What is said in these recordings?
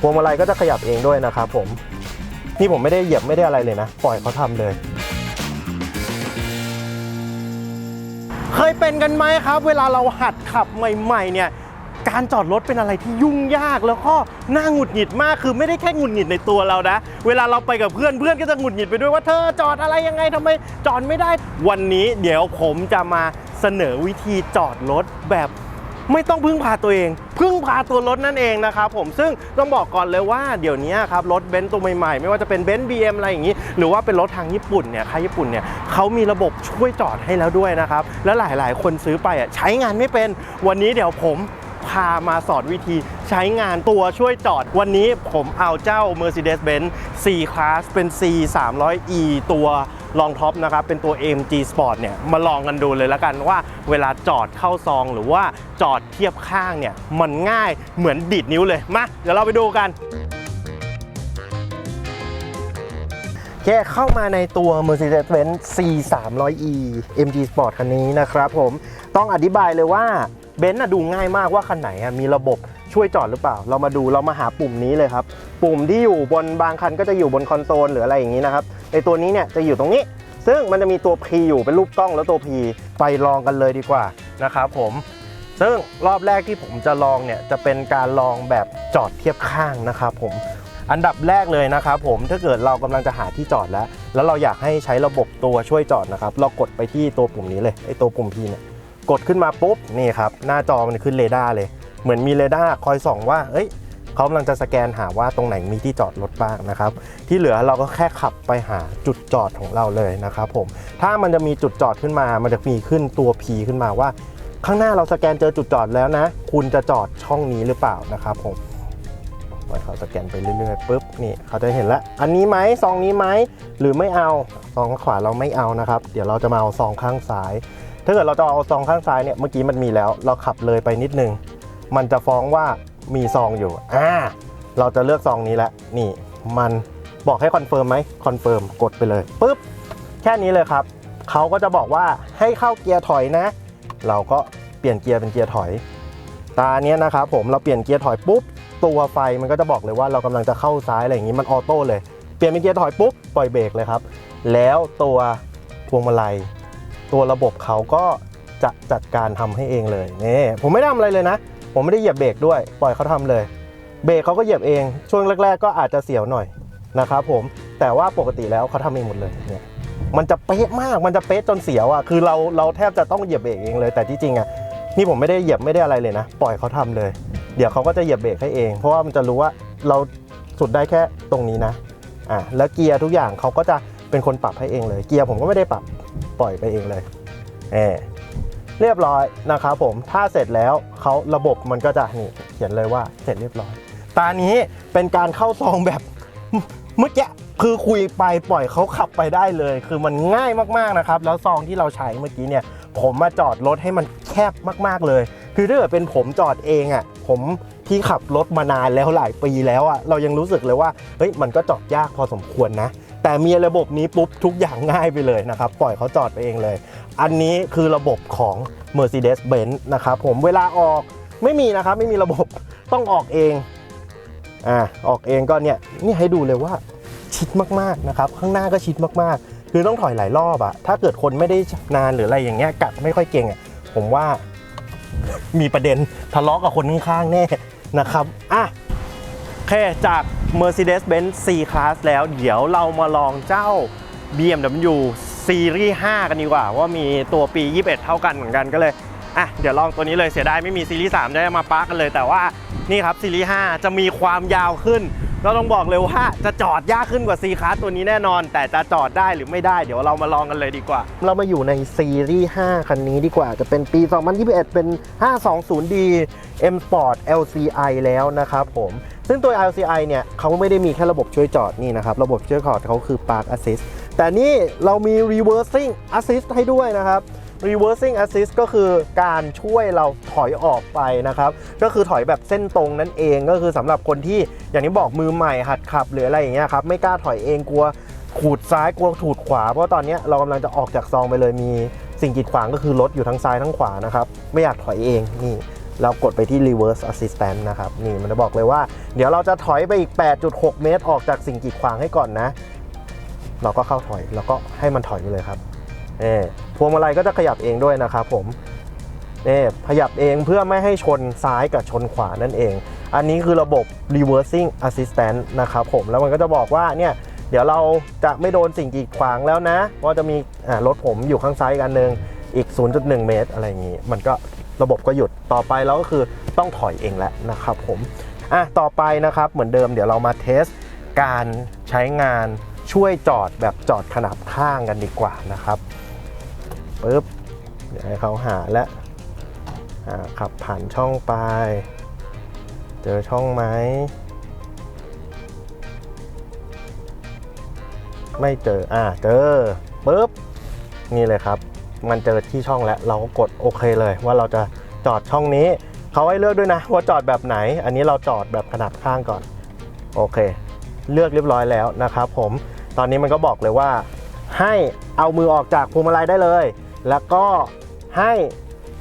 พวงมาลัยก็จะขยับเองด้วยนะครับผม นี่ผมไม่ได้เหยียบไม่ได้อะไรเลยนะ ปล่อยเขาทำเลย เคยเป็นกันไหมครับ เวลาเราหัดขับใหม่ๆเนี่ยการจอดรถเป็นอะไรที่ยุ่งยากแล้วก็น่าหงุดหงิดมากคือไม่ได้แค่หงุดหงิดในตัวเรานะ เวลาเราไปกับเพื่อนเพื่อนก็จะหงุดหงิดไปด้วยว่าเธอจอดอะไรยังไงทำไมจอดไม่ได้ วันนี้เดี๋ยวผมจะมาเสนอวิธีจอดรถแบบ ไม่ต้องพึ่งพาตัวเอง พึ่งพาตัวรถนั่นเองนะครับผมซึ่งต้องบอกก่อนเลยว่าเดี๋ยวนี้ครับรถเบนซ์ตัวใหม่ๆ ไม่ว่าจะเป็นเบนซ์บีอะไรอย่างนี้ หรือว่าเป็นรถทางญี่ปุ่นเนี่ยค่ายญี่ปุ่นเนี่ยเขามีระบบช่วยจอดให้แล้วด้วยนะครับ แล้วหลายๆ คนซื้อไปอะใช้งานไม่เป็น วันนี้เดี๋ยวผม พามาสอนวิธีใช้งานตัวช่วยจอด วันนี้ผมเอาเจ้า Mercedes-Benz C Class เป็น C 3 0 0 E ตัวรองท็อปนะครับ เป็นตัว AMG Sport เนี่ย มาลองกันดูเลยแล้วกันว่าเวลาจอดเข้าซองหรือว่าจอดเทียบข้างเนี่ย มันง่ายเหมือนดีดนิ้วเลย มา เดี๋ยวเราไปดูกันแค่เข้ามาในตัว Mercedes-Benz C 3 0 0 E MG Sport คันนี้นะครับผม ต้องอธิบายเลยว่า เบนซ์น่ะดูง่ายมากว่าคันไหนอะมีระบบช่วยจอดหรือเปล่า เรามาดูเรามาหาปุ่มนี้เลยครับ ปุ่มที่อยู่บนบางคันก็จะอยู่บนคอนโซลหรืออะไรอย่างนี้นะครับในตัวนี้เนี่ยจะอยู่ตรงนี้ ซึ่งมันจะมีตัว P อยู่เป็นรูปกล้องแล้วตัว P ไปลองกันเลยดีกว่านะครับผมซึ่งรอบแรกที่ผมจะลองเนี่ยจะเป็นการลองแบบจอดเทียบข้างนะครับผมอันดับแรกเลยนะครับผมถ้าเกิดเรากำลังจะหาที่จอดแล้ว แล้วเราอยากให้ใช้ระบบตัวช่วยจอดนะครับ เรากดไปที่ตัวปุ่มนี้เลยไอ้ตัวปุ่ม P เนี่ย กดขึ้นมาปุ๊บนี่ครับหน้าจอมันขึ้นเรดาร์เลย เหมือนมีเรดาร์คอยส่องว่าเอ้ยเขากำลังจะสแกนหาว่าตรงไหนมีที่จอดรถบ้างนะครับ ที่เหลือเราก็แค่ขับไปหาจุดจอดของเราเลยนะครับผมถ้ามันจะมีจุดจอดขึ้นมา มันจะมีขึ้นตัว P ขึ้นมาว่า ข้างหน้าเราสแกนเจอจุดจอดแล้วนะ คุณจะจอดช่องนี้หรือเปล่านะครับผมปล่อยเขาสแกนไปเรื่อยๆปุ๊บนี่เขาจะเห็นแล้ว อันนี้ไหมซองนี้ไหมหรือไม่เอาซองข้างขวาเราไม่เอานะครับ เดี๋ยวเราจะมาเอาซองข้างซ้าย ถ้าเกิดเราจะเอาซองข้างซ้ายเนี่ยเมื่อกี้มันมีแล้ว เราขับเลยไปนิดนึง มันจะฟ้องว่ามีซองอยู่อ่าเราจะเลือกซองนี้แล้วนี่มันบอกให้คอนเฟิร์มไหมคอนเฟิร์มกดไปเลยปุ๊บแค่นี้เลยครับเขาก็จะบอกว่าให้เข้าเกียร์ถอยนะ เราก็เปลี่ยนเกียร์เป็นเกียร์ถอย ตาเนี้ยนะครับผมเราเปลี่ยนเกียร์ถอยปุ๊บตัวไฟมันก็จะบอกเลยว่าเรากำลังจะเข้าซ้ายอะไรอย่างนี้มันออโต้เลย เปลี่ยนเป็นเกียร์ถอยปุ๊บปล่อยเบรกเลยครับ แล้วตัวพวงมาลัย ตัวระบบเขาก็จะจัดการทำให้เองเลยนี่ผมไม่ได้ทำอะไรเลยนะ ผมไม่ได้เหยียบเบรกด้วย ปล่อยเขาทำเลย เบรกเขาก็เหยียบเอง ช่วงแรก ๆ ก็อาจจะเสียวหน่อยนะครับผมแต่ว่าปกติแล้วเขาทำเองหมดเลยเนี่ยมันจะเป๊ะมากมันจะเป๊ะจนเสียวอะคือเราเราแทบจะต้องเหยียบเบรกเองเลย แต่ที่จริงอะนี่ผมไม่ได้เหยียบไม่ได้อะไรเลยนะ ปล่อยเขาทำเลย เดี๋ยวเขาก็จะเหยียบเบรกให้เอง เพราะว่ามันจะรู้ว่าเราสุดได้แค่ตรงนี้นะอะแล้วเกียร์ทุกอย่างเขาก็จะเป็นคนปรับให้เองเลย เกียร์ผมก็ไม่ได้ปรับ ปล่อยไปเองเลยเอเรียบร้อยนะครับผมถ้าเสร็จแล้วเขาระบบมันก็จะนี่เขียนเลยว่าเสร็จเรียบร้อย ตานี้เป็นการเข้าซองแบบเมื่อกี้คือคุยไปปล่อยเขาขับไปได้เลย คือมันง่ายมากๆนะครับ แล้วซองที่เราใช้เมื่อกี้เนี่ย ผมมาจอดรถให้มันแคบมากๆเลย คือถ้าเกิดเป็นผมจอดเองอะ่ะ ผมที่ขับรถมานานแล้วหลายปีแล้วอะ่ะเรายังรู้สึกเลยว่าเฮ้ยมันก็จอดยากพอสมควรนะ แต่มีระบบนี้ปุ๊บทุกอย่างง่ายไปเลยนะครับปล่อยเขาจอดไปเองเลย อันนี้คือระบบของ Mercedes-Benz นะครับผมเวลาออกไม่มีนะครับไม่มีระบบต้องออกเองอ่าออกเองก็เนี่ยนี่ให้ดูเลยว่าชิดมากๆนะครับข้างหน้าก็ชิดมากๆ คือต้องถอยหลายรอบอะถ้าเกิดคนไม่ได้นานหรืออะไรอย่างเงี้ยกัดไม่ค่อยเก่งอะผมว่ามีประเด็นทะเลาะกับคนข้างๆแน่นะครับอะโอเคจาก Mercedes-Benz C Class แล้วเดี๋ยวเรามาลองเจ้า BMW ซีรีส์ 5 กันดีกว่า ว่ามีตัวปี 21 เท่ากันเหมือนกันก็เลยอะเดี๋ยวลองตัวนี้เลยเสียดายไม่มีซีรีส์ 3 ได้มาปาร์กกันเลย แต่ว่านี่ครับซีรีส์ 5 จะมีความยาวขึ้น ก็ต้องบอกเลยว่าจะจอดยากขึ้นกว่า C Class ตัวนี้แน่นอน แต่จะจอดได้หรือไม่ได้เดี๋ยวเรามาลองกันเลยดีกว่า เรามาอยู่ในซีรีส์5คันนี้ดีกว่า จะเป็นปี 2021 เป็น 520D M Sport LCI แล้วนะครับผมซึ่งตัว LCI เนี่ยเขาไม่ได้มีแค่ระบบช่วยจอดนี่นะครับ ระบบช่วยจอดเขาคือ Park Assist แต่นี่เรามี Reversing Assist ให้ด้วยนะครับ reversing assist ก็คือการช่วยเราถอยออกไปนะครับ ก็คือถอยแบบเส้นตรงนั่นเองก็คือสำหรับคนที่อย่างที่บอกมือใหม่หัดขับหรืออะไรอย่างเงี้ยครับไม่กล้าถอยเองกลัวขูดซ้ายกลัวขูดขวา เพราะตอนนี้เรากำลังจะออกจากซองไปเลยมีสิ่งกีดขวางก็คือรถอยู่ทั้งซ้ายทั้งขวานะครับ ไม่อยากถอยเองนี่เรากดไปที่ reverse assistant นะครับ นี่มันจะบอกเลยว่า เดี๋ยวเราจะถอยไปอีก 8.6 เมตรออกจากสิ่งกีดขวางให้ก่อนนะ เราก็เข้าถอยแล้วก็ให้มันถอยไปเลยครับ เออพวงมาลัยก็จะขยับเองด้วยนะครับผมเออขยับเองเพื่อไม่ให้ชนซ้ายกับชนขวานั่นเอง อันนี้คือระบบ reversing assistant นะครับผมแล้วมันก็จะบอกว่าเนี่ยเดี๋ยวเราจะไม่โดนสิ่งกีดขวางแล้วนะเพราจะมีรถผมอยู่ข้างซ้ายกันหนึ่งอีก 0.1 เมตร อะไรอย่างนี้ มันก็ระบบก็หยุดต่อไปแล้วก็คือต้องถอยเองแหละนะครับผมอะต่อไปนะครับเหมือนเดิมเดี๋ยวเรามาเทสการใช้งานช่วยจอดแบบจอดขนาบข้างกันดีกว่านะครับ ปึ๊บเดี๋ยวให้เขาหาและขับผ่านช่องไป เจอช่องไหม ไม่เจอ อ่า เจอปุ๊บ นี่เลยครับ มันเจอที่ช่องแล้ว เราก็กดโอเคเลยว่าเราจะจอดช่องนี้ เขาให้เลือกด้วยนะ ว่าจอดแบบไหน อันนี้เราจอดแบบขนาดข้างก่อน โอเค เลือกเรียบร้อยแล้วนะครับผม ตอนนี้มันก็บอกเลยว่า ให้เอามือออกจากพวงมาลัยได้เลย แล้วก็ให้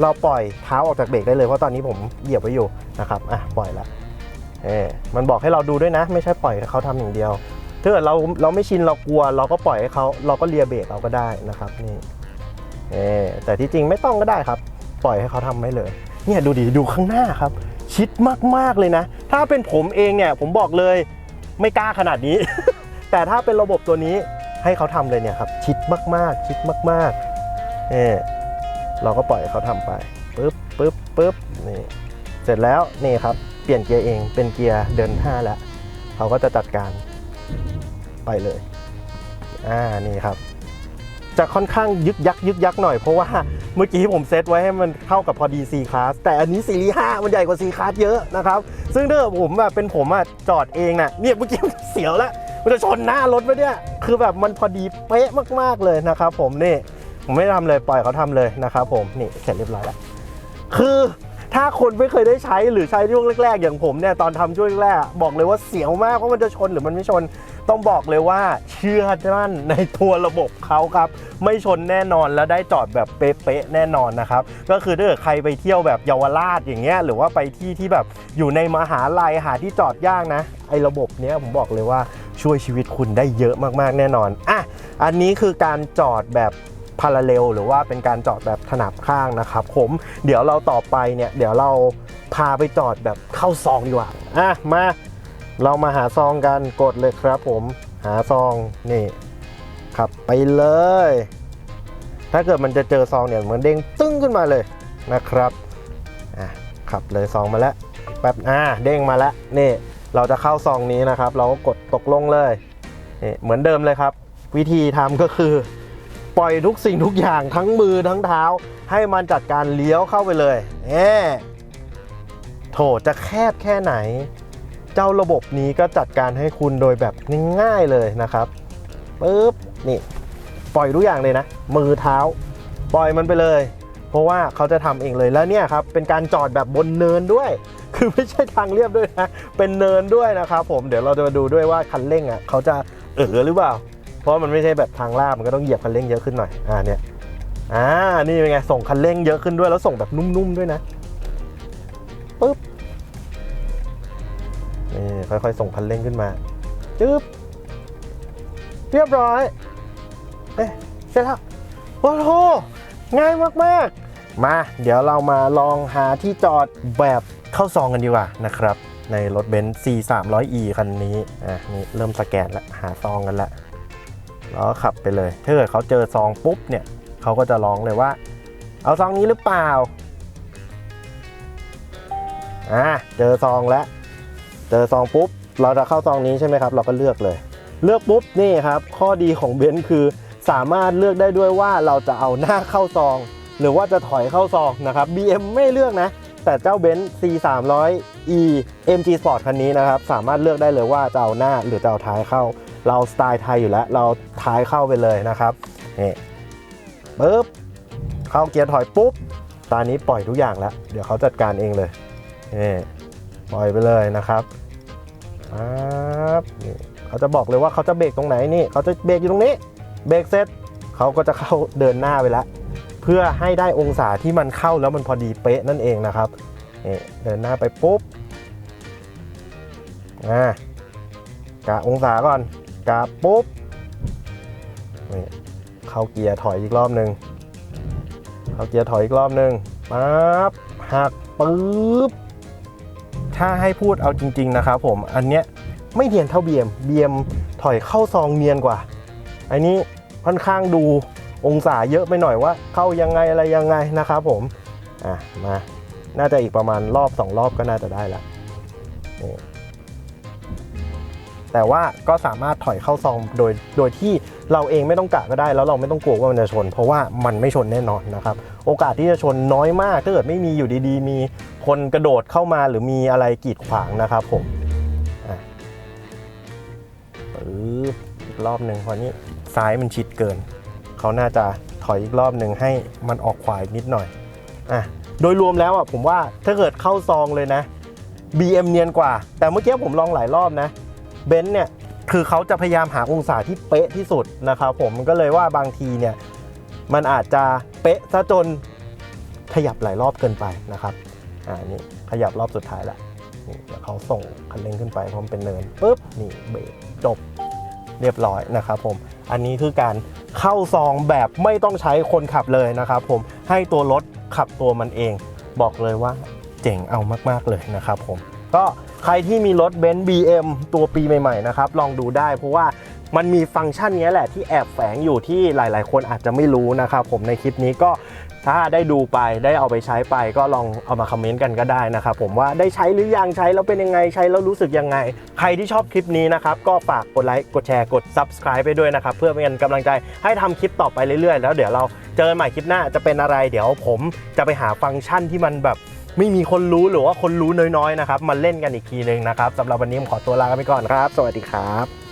เราปล่อยเท้าออกจากเบรกได้เลยเพราะตอนนี้ผมเหยียบไว้อยู่นะครับอะปล่อยละเออมันบอกให้เราดูด้วยนะ ไม่ใช่ปล่อยให้เขาทำอย่างเดียวถ้าเกิดเราเราไม่ชินเรากลัว เราก็ปล่อยให้เขาเราก็เลียเบรกเราก็ได้นะครับนี่เออแต่ที่จริงไม่ต้องก็ได้ครับ ปล่อยให้เขาทำไม่เลย เนี่ยดูดิดูข้างหน้าครับ ชิดมากๆเลยนะ ถ้าเป็นผมเองเนี่ยผมบอกเลยไม่กล้าขนาดนี้ แต่ถ้าเป็นระบบตัวนี้ให้เขาทำเลยเนี่ยครับชิดมากๆ ชิดมาก ๆเออเราก็ปล่อยเขาทำไปปึ๊บปึ๊บปึ๊บนี่เสร็จแล้วนี่ครับเปลี่ยนเกียร์เองเป็นเกียร์เดินห้าแล้วเขาก็จะจัดการไปเลยอ่านี่ครับ จะค่อนข้างยึกยักยึกยักหน่อยเพราะว่าเมื่อกี้ผมเซตไว้ให้มันเข้ากับพอดี C class แต่อันนี้ซีรีส์5มันใหญ่กว่า C class เยอะนะครับ ซึ่งถ้าเกิดผมแบบเป็นผมอะจอดเองน่ะเนี่ยเมื่อกี้เสียวแล้วมันจะชนหน้ารถไปเนี่ยคือแบบมันพอดีเป๊ะมากๆเลยนะครับผมนี่ ผมไม่ทำเลยปล่อยเขาทำเลยนะครับผมนี่เสร็จเรียบร้อยแล้วคือถ้าคนไม่เคยได้ใช้หรือใช้ช่วงแรก ๆ อย่างผมเนี่ยตอนทำช่วงแรกบอกเลยว่าเสียวมากว่ามันจะชนหรือมันไม่ชน ต้องบอกเลยว่าเชื่อมั่นในตัวระบบเขาครับ ไม่ชนแน่นอนแล้วได้จอดแบบเป๊ะๆแน่นอนนะครับ ก็คือถ้าเกิดใครไปเที่ยวแบบเยาวราชอย่างเงี้ยหรือว่าไปที่ที่แบบอยู่ในมหาลัยหาที่จอดยากนะ ไอ้ระบบเนี้ยผมบอกเลยว่าช่วยชีวิตคุณได้เยอะมากๆแน่นอนอะอันนี้คือการจอดแบบ พาราเลลหรือว่าเป็นการจอดแบบขนาบข้างนะครับผมเดี๋ยวเราต่อไปเนี่ยเดี๋ยวเราพาไปจอดแบบเข้าซองดีกว่าอะมาเรามาหาซองกันกดเลยครับผมหาซองนี่ขับไปเลย ถ้าเกิดมันจะเจอซองเนี่ยเหมือนเด้งตึ้งขึ้นมาเลยนะครับอะขับเลยซองมาแล้วแป๊บอ่าเด้งมาแล้วนี่เราจะเข้าซองนี้นะครับ เราก็กดตกลงเลยนี่เหมือนเดิมเลยครับ วิธีทำก็คือ ปล่อยทุกสิ่งทุกอย่างทั้งมือทั้งเท้า ให้มันจัดการเลี้ยวเข้าไปเลยแหมโถจะแคบแค่ไหน เจ้าระบบนี้ก็จัดการให้คุณโดยแบบง่ายๆเลยนะครับปึ๊บนี่ ปล่อยทุกอย่างเลยนะ มือเท้า ปล่อยมันไปเลย เพราะว่าเขาจะทำเองเลยแล้วเนี่ยครับเป็นการจอดแบบบนเนินด้วย คือไม่ใช่ทางเรียบด้วยนะเป็นเนินด้วยนะครับผมเดี๋ยวเราจะมาดูด้วยว่าคันเร่งอะเขาจะเออหรือเปล่า เพราะมันไม่ใช่แบบทางลาบมันก็ต้องเหยียบคันเร่งเยอะขึ้นหน่อยอ่าเนี่ยอ่านี่เป็นไงส่งคันเร่งเยอะขึ้นด้วยแล้วส่งแบบนุ่มๆด้วยนะปึ๊บนี่ค่อยๆส่งคันเร่งขึ้นมาจึ๊บเรียบร้อยเอ๊ะเสร็จแล้วโอ้โหง่ายมากๆ มาเดี๋ยวเรามาลองหาที่จอดแบบเข้าซองกันดีกว่านะครับ ในรถเบนซ์ C 3 0 0 E คันนี้อะนี่เริ่มสแกนแล้วหาซองกันละ แล้วก็ขับไปเลย ถ้าเกิดเขาเจอซองปุ๊บเนี่ยเขาก็จะร้องเลยว่า เอาซองนี้หรือเปล่าอะเจอซองแล้ว เจอซองปุ๊บ เราจะเข้าซองนี้ใช่ไหมครับ เราก็เลือกเลย เลือกปุ๊บนี่ครับ ข้อดีของเบนซ์คือสามารถเลือกได้ด้วยว่าเราจะเอาหน้าเข้าซอง หรือว่าจะถอยเข้าซองนะครับ BM ไม่เลือกนะ แต่เจ้าเบนซ์ C 3 0 0 E MG Sport คันนี้นะครับ สามารถเลือกได้เลยว่าจะเอาหน้าหรือจะเอาท้ายเข้า เราสไตล์ไทยอยู่แล้ว เราท้ายเข้าไปเลยนะครับนี่ปุ๊บเข้าเกียร์ถอยปุ๊บตอนนี้ปล่อยทุกอย่างแล้ว เดี๋ยวเขาจัดการเองเลยนี่ปล่อยไปเลยนะครับปั๊บนี่เขาจะบอกเลยว่าเขาจะเบรกตรงไหนนี่เขาจะเบรกอยู่ตรงนี้เบรกเสร็จเขาก็จะเข้าเดินหน้าไปแล้วเพื่อให้ได้องศาที่มันเข้าแล้วมันพอดีเป๊ะนั่นเองนะครับนี่เดินหน้าไปปุ๊บอ่ากะองศาก่อน กะปุ๊บนี่เข้าเกียร์ถอยอีกรอบหนึ่งเข้าเกียร์ถอยอีกรอบหนึ่งปั๊บหักปุ๊บถ้าให้พูดเอาจริง ๆ นะครับผมอันเนี้ยไม่เนียนเท่าเบียมเบียมถอยเข้าซองเนียนกว่า อันนี้ค่อนข้างดูองศาเยอะไปหน่อยว่า เข้ายังไงอะไรยังไงนะครับผมอะมาน่าจะอีกประมาณรอบสองรอบก็น่าจะได้ละนี่ แต่ว่าก็สามารถถอยเข้าซองโดยโดยที่เราเองไม่ต้องกะก็ได้ แล้วเราไม่ต้องกลัวว่ามันจะชน เพราะว่ามันไม่ชนแน่นอนนะครับโอกาสที่จะชนน้อยมากถ้าเกิดไม่มีอยู่ดีๆ มีคนกระโดดเข้ามาหรือมีอะไรกีดขวางนะครับผมอะปึ๊บอีกรอบหนึ่งเพราะนี้ซ้ายมันชิดเกิน เขาน่าจะถอยอีกรอบหนึ่งให้มันออกขวาอีกนิดหน่อยอะโดยรวมแล้วอะผมว่าถ้าเกิดเข้าซองเลยนะ BM เนียนกว่า แต่เมื่อกี้ผมลองหลายรอบนะ เบนซ์เนี่ยคือเขาจะพยายามหาองศาที่เป๊ะที่สุดนะครับผมก็เลยว่าบางทีเนี่ยมันอาจจะเป๊ะซะจนขยับหลายรอบเกินไปนะครับอ่านี่ขยับรอบสุดท้ายละนี่เดี๋ยวเขาส่งคันเร่งขึ้นไปเพราะมันเป็นเนินปุ๊บนี่เบรกจบเรียบร้อยนะครับผมอันนี้คือการเข้าซองแบบไม่ต้องใช้คนขับเลยนะครับผมให้ตัวรถขับตัวมันเอง บอกเลยว่าเจ๋งเอามากๆเลยนะครับผมก็ ใครที่มีรถเบนซ์ BM ตัวปีใหม่ๆนะครับลองดูได้เพราะว่ามันมีฟังก์ชันนี้แหละที่แอบแฝงอยู่ที่หลาย ๆ คนอาจจะไม่รู้นะครับผมในคลิปนี้ก็ถ้าได้ดูไปได้เอาไปใช้ไปก็ลองเอามาคอมเมนต์กันก็ได้นะครับผมว่าได้ใช้หรือยังใช้แล้วเป็นยังไงใช้แล้วรู้สึกยังไง ใครที่ชอบคลิปนี้นะครับก็ฝากกดไลค์กดแชร์กด Subscribe ไปด้วยนะครับเพื่อเป็นกำลังใจให้ทำคลิปต่อไปเรื่อย ๆ แล้วเดี๋ยวเราเจอใหม่คลิปหน้าจะเป็นอะไร เดี๋ยวผมจะไปหาฟังก์ชันที่มันแบบ ไม่มีคนรู้หรือว่าคนรู้น้อยๆนะครับมาเล่นกันอีกทีหนึ่งนะครับสำหรับวันนี้ผมขอตัวลาไปก่อนครับ สวัสดีครับ